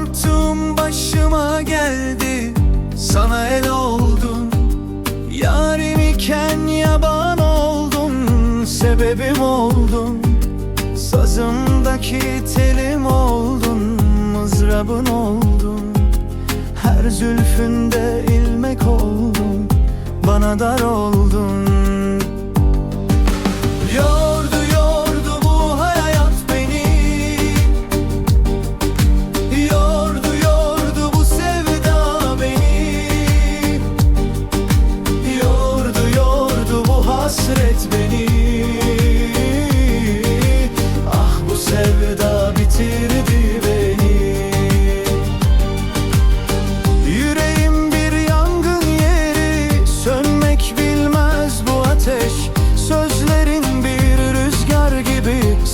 Korktum başıma geldi. Sana el oldum. Yarim iken yaban oldum. Sebebim oldun Sazımdaki telim oldun Mızrabın oldun Her zülfünde ilmek oldun Bana dar oldun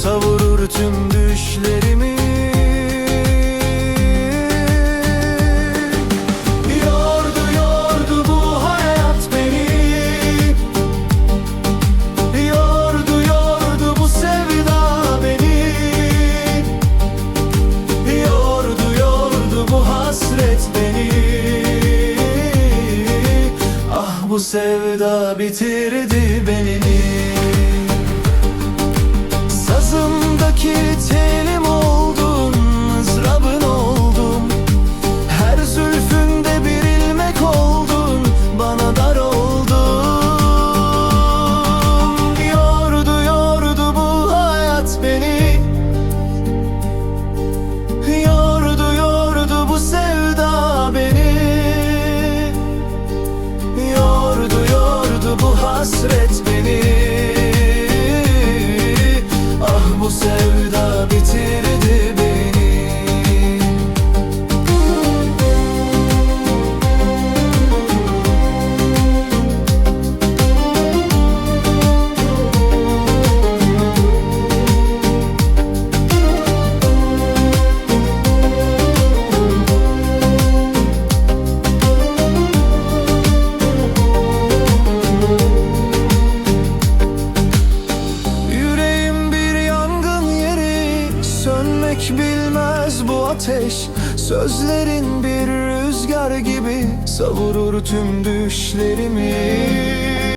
Savurur tüm düşlerimi. Yordu yordu bu hayat beni. Yordu yordu bu sevda beni. Yordu yordu bu hasret beni. Ah bu sevda bitirdi beni hasret Sönmek bilmez bu ateş. Sözlerin bir rüzgar gibi Savurur tüm düşlerimi